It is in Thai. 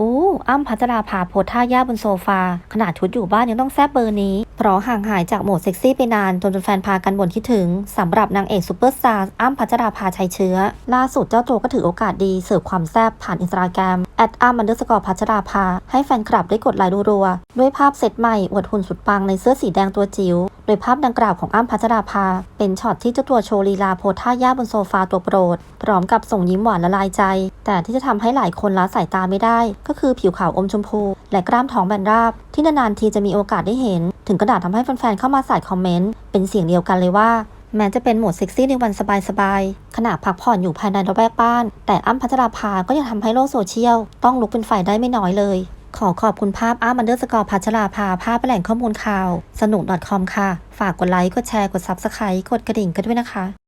อู้อ้ำพัชราภาโพท่ายาบนโซฟา ขนาดชุดอยู่บ้านยังต้องแซบเบอร์นี้เพราะห่างหายจากโหมดเซ็กซี่ไปนานจนแฟนพากันบ่นคิดถึงสำหรับนางเอกซูเปอร์สตาร์อ้ำพัชราภาชัยเชื้อ ล่าสุดเจ้าตัวก็ถือโอกาสดีเสิร์ฟความแซ่บผ่านอินสตาแกรมแอดอ้ำมันเดอร์สกอร์พัชราภาให้แฟนคลับได้กดไลค์รัวๆด้วยภาพเซตใหม่อวดหุ่นสุดปังในเสื้อสีแดงตัวจิ๋วโดยภาพดังกล่าวของอ้ำพัชราภา เป็นช็อตที่เจ้าตัวโชว์ลีลาโพท่าย่าบนโซฟาตัวโปรด พร้อมกับส่งยิ้มหวานละลายใจ แต่ที่จะทำให้หลายคนละสายตาไม่ได้ ก็คือผิวขาวอมชมพู และกล้ามท้องแบนราบ ที่นานๆทีจะมีโอกาสได้เห็น ถึงระดาษทำให้แฟนๆเข้ามาใส่คอมเมนต์เป็นเสียงเดียวกันเลยว่า แม้จะเป็นโหมดเซ็กซี่ในวันสบายๆขณะพักผ่อนอยู่ภายในระแวกบ้าน แต่อ้ำพัชราภาก็ยังทำให้โลกโซเชียล ต้องลุกเป็นไฟได้ไม่น้อยเลย ขอขอบคุณภาพอ้ามันเดอร์สกอร์พัชราภาภาพแหล่งข้อมูลข่าว สนุก .com ค่ะ ฝากกดไลค์กดแชร์กด s u b สไครต์กดกระดิ่งกันด้วยนะคะ